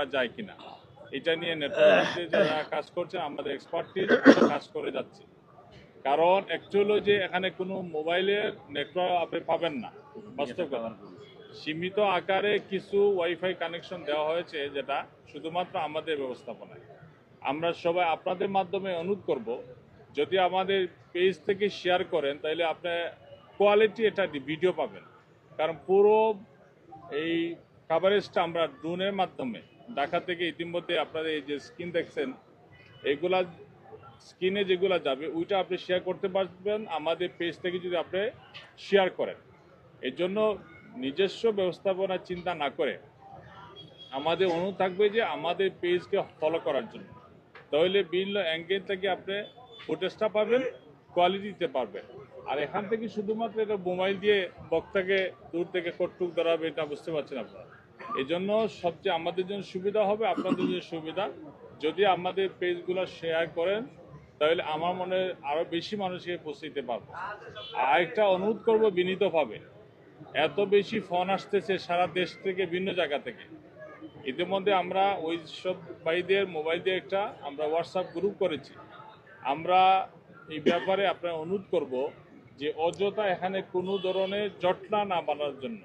করা যায় কিনা। এটা নিয়ে নেটওয়ার্কে যারা কাজ করছে আমাদের এক্সপার্টিজ কাজ করে যাচ্ছে। কারণ অ্যাকচুয়ালি যে এখানে কোনো মোবাইলের নেটওয়ার্ক আপনি পাবেন না বাস্তব কথা। সীমিত আকারে কিছু ওয়াইফাই কানেকশন দেওয়া হয়েছে যেটা শুধুমাত্র আমাদের ব্যবস্থাপনায়। আমরা সবাই আপনাদের মাধ্যমে অনুরোধ করব যদি আমাদের পেজ থেকে শেয়ার করেন তাহলে আপনি কোয়ালিটি এটা ভিডিও পাবেন। কারণ পুরো এই কাভারেজটা আমরা ড্রোনের মাধ্যমে ঢাকা থেকে ইতিমধ্যে আপনাদের এই যে স্কিন দেখছেন, এগুলা স্কিনে যেগুলো যাবে, ওইটা আপনি শেয়ার করতে পারবেন আমাদের পেজ থেকে যদি আপনি শেয়ার করেন। এর জন্য নিজস্ব ব্যবস্থাপনা চিন্তা না করে আমাদের অনুরোধ থাকবে যে আমাদের পেজকে ফলো করার জন্য। তাহলে বিভিন্ন অ্যাঙ্গেল থেকে আপনি ফুটেজটা পাবেন কোয়ালিটি দিতে পারবেন। আর এখান থেকে শুধুমাত্র এটা মোবাইল দিয়ে বক্তাকে দূর থেকে কটুক ধরাবে, এটা বুঝতে পারছেন আপনারা? এই জন্য সবচেয়ে আমাদের জন্য সুবিধা হবে, আপনাদের জন্য সুবিধা। যদি আমাদের পেজগুলো শেয়ার করেন, তাহলে আমার মনে আরও বেশি মানুষকে পৌঁছে দিতে পারব। আর একটা অনুরোধ করব বিনীতভাবে, এত বেশি ফোন আসতেছে সারা দেশ থেকে, ভিন্ন জায়গা থেকে। ইতিমধ্যে আমরা ওই সব ভাইদের মোবাইল দিয়ে একটা আমরা হোয়াটসঅ্যাপ গ্রুপ করেছি। আমরা এই ব্যাপারে আপনার অনুরোধ করব যে অযথা এখানে কোনো ধরনের জটলা না বানার জন্য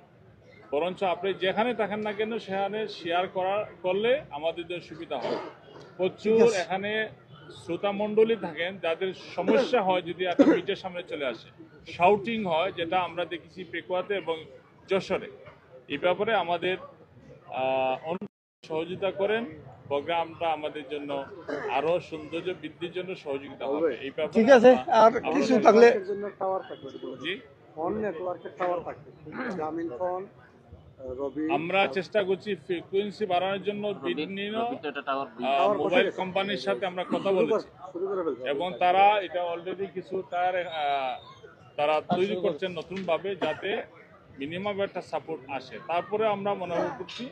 বরঞ্চ আপনি যেখানে থাকেন না কেন সেখানে শেয়ার করা করলে আমাদের জন্য সুবিধা হয়। প্রচুর এখানে শ্রোতা মণ্ডলী থাকেন যাদের সমস্যা হয় যদি একটা মিটের সামনে চলে আসে। শাউটিং হয় যেটা আমরা দেখেছি পেকুয়াতে এবং যশোরে। এই ব্যাপারে আমাদের সহযোগিতা করেন প্রোগ্রামটা আমাদের জন্য আরও সৌন্দর্য বৃদ্ধির জন্য সহযোগিতা হবে। এই ব্যাপারে ঠিক আছে আর কিছু থাকলে জন্য টাওয়ার থাকবে। জি। ফোন নেটওয়ার্কের টাওয়ার থাকবে। গ্রামীণ ফোন আমরা চেষ্টা করছি ফ্রিকোয়েন্সি বাড়ানোর জন্য বিভিন্ন মোবাইল কোম্পানির সাথে আমরা কথা বলেছি। এবং তারা এটা অলরেডি কিছু তার তারা তৈরি করছেন নতুনভাবে যাতে মিনিমাম একটা সাপোর্ট আসে। তারপরে আমরা মনে করছি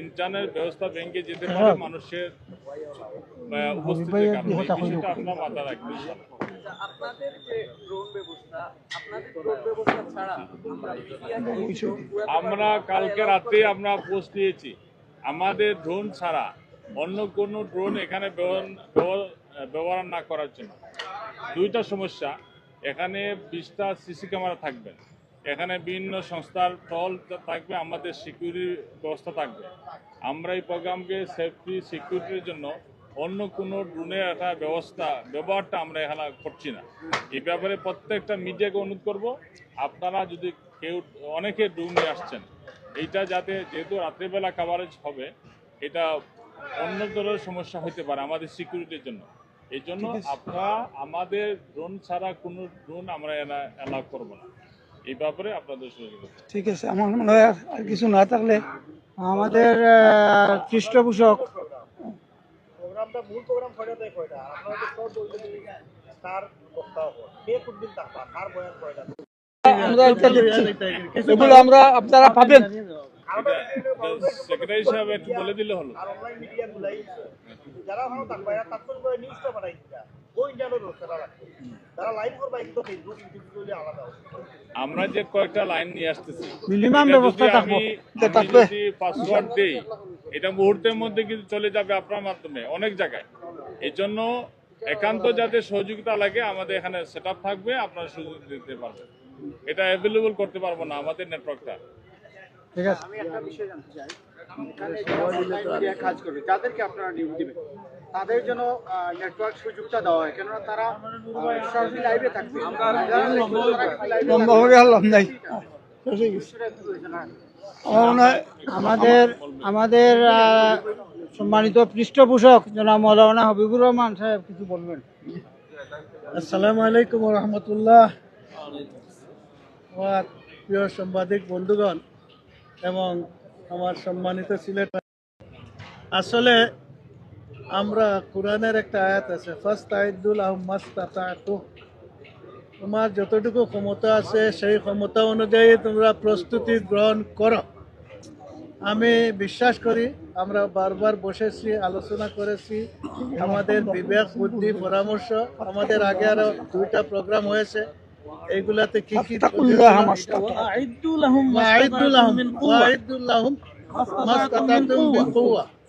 ইন্টারনেট ব্যবস্থা ব্যাংকে যেতে পারে মানুষের উপস্থিতির কারণে। বিষয়টা আপনার মাথা রাখবেন। আপনাদের যে ড্রোন ব্যবস্থা আপনাদের ড্রোন ব্যবস্থা ছাড়া আমরা? কালকে রাতে আমরা পোস্ট দিয়েছি। আমাদের ড্রোন ছাড়া অন্য কোনো ড্রোন এখানে ব্যবহার না করার জন্য। দুইটা সমস্যা এখানে বিশটা সিসি ক্যামেরা থাকবে। এখানে বিভিন্ন সংস্থার টল থাকবে আমাদের সিকিউরিটি ব্যবস্থা থাকবে। আমরা এই প্রোগ্রামকে সেফটি সিকিউরিটির জন্য অন্য কোনো ড্রোনের একটা ব্যবস্থা ব্যবহারটা আমরা এখানে করছি না। এই ব্যাপারে প্রত্যেকটা মিডিয়াকে অনুরোধ করব আপনারা যদি কেউ অনেকে ড্রোন নিয়ে আসছেন এইটা যাতে যেহেতু রাত্রিবেলা কাভারেজ হবে এটা অন্য ধরনের সমস্যা হতে পারে আমাদের সিকিউরিটির জন্য। এই জন্য আপনারা আমাদের ড্রোন ছাড়া কোনো ড্রোন আমরা অ্যালাউ করব না। এই ব্যাপারে আপনাদের ঠিক আছে আমার মনে হয় আর- কিছু না থাকলে আমাদের পৃষ্ঠপোষক প্রোগ্রামটা মূল প্রোগ্রাম কয়টা থেকে কয়টা আপনারা তো সব বলতে তার বক্তব্য কে কোনদিন থাকবা কার বয়ান কয়টা? আমরা এটা দেখছি। এগুলো আমরা আপনারা পাবেন। সেক্রেটারি সাহেব একটু বলে দিলে হলো। আর অনলাইন মিডিয়া গুলাই যারা থাকবা এরা তাৎক্ষণিক নিউজটা আমরা যে কয়েকটা লাইন নিয়ে আসতেছি মিনিমাম ব্যবস্থা থাকবে। পাসওয়ার্ড দেই এটা মুহূর্তের মধ্যে কিন্তু চলে যাবে আপনার মাধ্যমে অনেক জায়গায়। এই জন্য একান্ত যাতে সহযোগিতা লাগে আমাদের এখানে সেট থাকবে আপনারা সুযোগ দিতে পারবেন। এটা অ্যাভেলেবল করতে পারব না আমাদের নেটওয়ার্কটা ঠিক আছে। আমি একটা বিষয় জানতে চাই। কাজ করবে। যাদেরকে আপনারা নিয়োগ দিবেন? তাদের জন্য নেটওয়ার্ক সুযোগটা দেওয়া হয় কেননা তারা সরাসরি লাইভে থাকবে। আমার আমাদের আমাদের সম্মানিত পৃষ্ঠপোষক জনাব মৌলানা হবিবুর রহমান সাহেব কিছু বলবেন। আসসালামু আলাইকুম রহমতুল্লাহ। আমার প্রিয় সাংবাদিক বন্ধুগণ এবং আমার সম্মানিত সিলেট আসলে আমরা কোরআনের একটা আয়াত আছে ফার্স্ট আইদুল আহমাস্তাতু তোমার যতটুকু ক্ষমতা আছে সেই ক্ষমতা অনুযায়ী তোমরা প্রস্তুতি গ্রহণ করো। আমি বিশ্বাস করি আমরা বারবার বসেছি আলোচনা করেছি আমাদের বিবেক বুদ্ধি পরামর্শ আমাদের আগে আরও দুইটা প্রোগ্রাম হয়েছে। এইগুলাতে কি কি মিন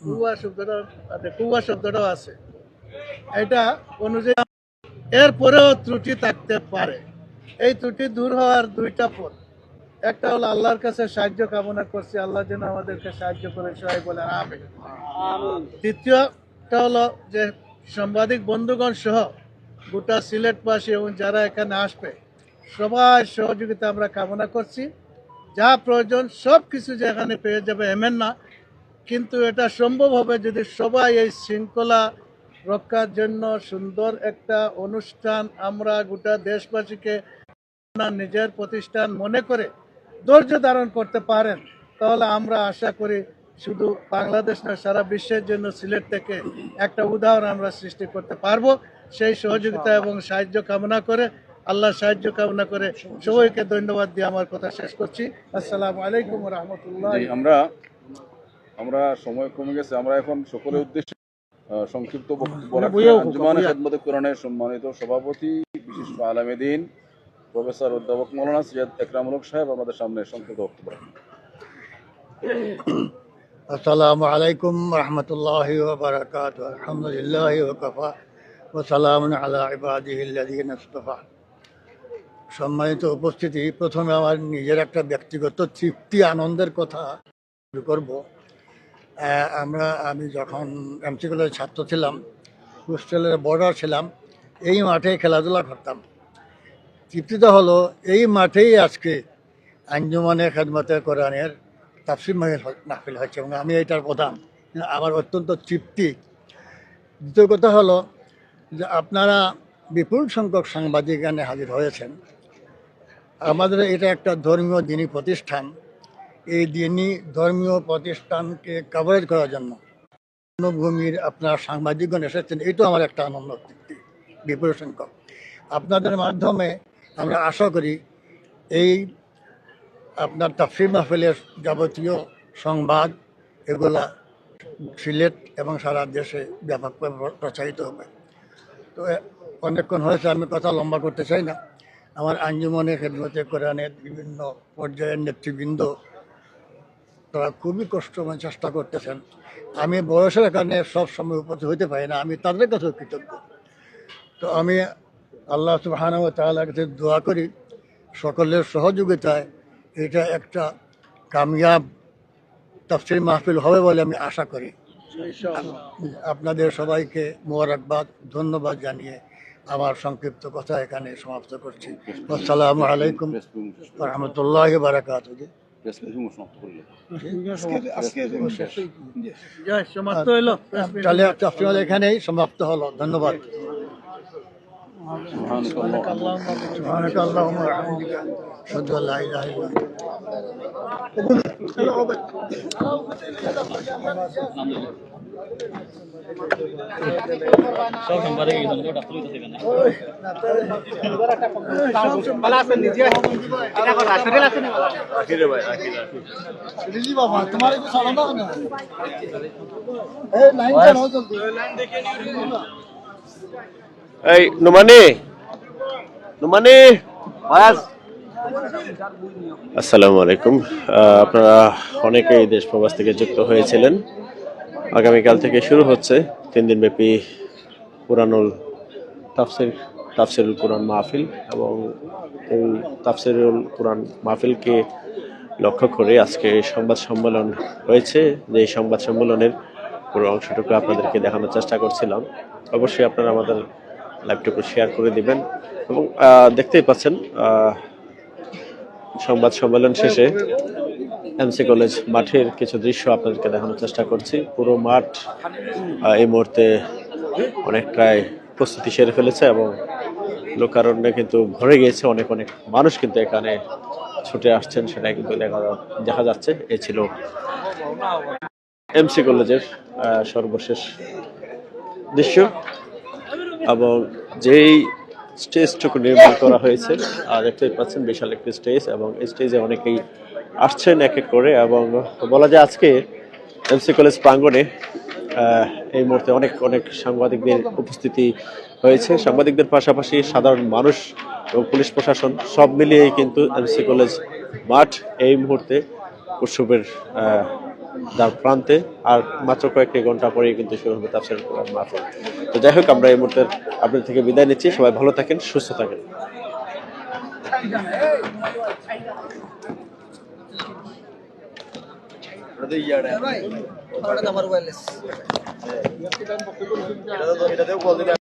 কুয়া শব্দটা কুয়া শব্দটাও আছে। এটা অনুযায়ী এরপরেও ত্রুটি থাকতে পারে। এই ত্রুটি দূর হওয়ার দুইটা পথ। একটা হলো আল্লাহর কাছে সাহায্য কামনা করছি আল্লাহ যেন আমাদেরকে সাহায্য করে সবাই বলে আমি দ্বিতীয়টা হলো যে সাংবাদিক বন্ধুগণ সহ গোটা সিলেটবাসী এবং যারা এখানে আসবে সবাই সহযোগিতা আমরা কামনা করছি। যা প্রয়োজন সব কিছু যে এখানে পেয়ে যাবে এমন না। কিন্তু এটা সম্ভব হবে যদি সবাই এই শৃঙ্খলা রক্ষার জন্য সুন্দর একটা অনুষ্ঠান আমরা গোটা দেশবাসীকে নিজের প্রতিষ্ঠান মনে করে ধৈর্য ধারণ করতে পারেন, তাহলে আমরা আশা করি শুধু বাংলাদেশ না, সারা বিশ্বের জন্য সিলেট থেকে একটা উদাহরণ আমরা সৃষ্টি করতে পারব। সেই সহযোগিতা এবং সাহায্য কামনা করে আল্লাহ সাহায্য কামনা করে সবাইকে ধন্যবাদ দিয়ে আমার কথা শেষ করছি। আসসালামু আলাইকুম রহমতুল্লাহ। আমরা আমরা সময় কমে গেছে, আমরা এখন সকলের উদ্দেশ্যে সংক্ষিপ্ত বক্তব্য সম্মানিত সভাপতি বিশিষ্ট আলামী দিন প্রফেসর অধ্যাপক মৌলানা সৈয়দ একরামুলক সাহেব আমাদের সামনে সংক্ষিপ্ত বক্তব্য রাখেন। আসসালামু আলাইকুম রহমতুল্লাহ বারকাত আলহামদুলিল্লাহ ওকফা ওসালাম আলা ইবাদিহিল্লাদিন ইস্তফা। সম্মানিত উপস্থিতি প্রথমে আমার নিজের একটা ব্যক্তিগত তৃপ্তি আনন্দের কথা শুরু করব। আমরা, আমি যখন এমসি কলেজের ছাত্র ছিলাম হোস্টেলের বর্ডার ছিলাম, এই মাঠে খেলাধুলা করতাম। তৃপ্তিটা হলো, এই মাঠেই আজকে আঞ্জুমানে খেদমতে কোরআনের তাফসির মাহিল নাফিল হয়েছে এবং আমি এটার প্রধান। আমার অত্যন্ত তৃপ্তি। দ্বিতীয় কথা হলো যে আপনারা বিপুল সংখ্যক সাংবাদিক এখানে হাজির হয়েছেন। আমাদের এটা একটা ধর্মীয় দিনী প্রতিষ্ঠান। এই দিনই ধর্মীয় প্রতিষ্ঠানকে কভারেজ করার জন্য ভূমির আপনার সাংবাদিকগণ এসেছেন। এটাও আমার একটা আনন্দ তৃপ্তি বিপুল সংখ্যক আপনাদের মাধ্যমে আমরা আশা করি এই আপনার তাফসির মাহফিলের যাবতীয় সংবাদ এগুলা সিলেট এবং সারা দেশে ব্যাপকভাবে প্রচারিত হবে। তো অনেকক্ষণ হয়েছে, আমি কথা লম্বা করতে চাই না। আমার আঞ্জুমনে খেদমতে কোরআনের বিভিন্ন পর্যায়ের নেতৃবৃন্দ তারা খুবই কষ্ট এবং চেষ্টা করতেছেন। আমি বয়সের কারণে সব সময় উপস্থিত হইতে পারি না, আমি তাদের কাছেও কৃতজ্ঞ। তো আমি আল্লাহ সুবাহান তাআলার কাছে দোয়া করি, সকলের সহযোগিতায় এটা একটা কামিয়াব তাফসির মাহফিল হবে বলে আমি আশা করি। আপনাদের সবাইকে মোবারকবাদ, ধন্যবাদ জানিয়ে আমার সংক্ষিপ্ত কথা এখানে সমাপ্ত করছি। আসসালামু আলাইকুম রহমতুল্লাহ বারাকাত প্রেস সমাপ্ত এখানেই সমাপ্ত হলো ধন্যবাদ سبحانك اللهم وبحمدك اشهد ان لا اله الا انت রিলি বাবা তোমার কি সালাম না এই লাইন চালাও জলদি এই নোমানি। নোমানি। আসসালামু আলাইকুম। আপনারা অনেকেই দেশ প্রবাস থেকে যুক্ত হয়েছিলেন। আগামীকাল থেকে শুরু হচ্ছে তিন দিন ব্যাপী পুরানুল তাফসির তাফসিরুল কোরআন মাহফিল এবং এই তাফসিরুল কোরআন মাহফিলকে লক্ষ্য করে আজকে সংবাদ সম্মেলন হয়েছে। যে এই সংবাদ সম্মেলনের পুরো অংশটুকু আপনাদেরকে দেখানোর চেষ্টা করছিলাম। অবশ্যই আপনারা আমাদের লাইভটুকু শেয়ার করে দিবেন। এবং দেখতেই পাচ্ছেন সংবাদ সম্মেলন শেষে এমসি কলেজ মাঠের কিছু দৃশ্য আপনাদেরকে দেখানোর চেষ্টা করছি। পুরো মাঠ এই মুহূর্তে অনেকটাই প্রস্তুতি সেরে ফেলেছে এবং লোকারণ্যে কিন্তু ভরে গিয়েছে। অনেক অনেক মানুষ কিন্তু এখানে ছুটে আসছেন সেটা কিন্তু দেখা যাচ্ছে। এ ছিল এমসি কলেজের সর্বশেষ দৃশ্য। এবং যেই স্টেজটুকু নির্মাণ করা হয়েছে আর দেখতেই পাচ্ছেন বিশাল একটি স্টেজ এবং এই স্টেজে অনেকেই আসছেন এক এক করে এবং বলা যায় আজকে এমসি কলেজ প্রাঙ্গণে আহ, এই মুহূর্তে অনেক অনেক সাংবাদিকদের উপস্থিতি হয়েছে। সাংবাদিকদের পাশাপাশি সাধারণ মানুষ এবং পুলিশ প্রশাসন সব মিলিয়েই কিন্তু এমসি কলেজ মাঠ এই মুহূর্তে উৎসবের দ্বার প্রান্তে আর মাত্র কয়েকটি ঘণ্টা পরেই কিন্তু শুরু হবে তাফসির কোরআন মাহফিল। তো যাই হোক আমরা এই মুহূর্তে আপনাদের থেকে বিদায় নিচ্ছি। সবাই ভালো থাকেন সুস্থ থাকেন। আমার ওয়্যারলেস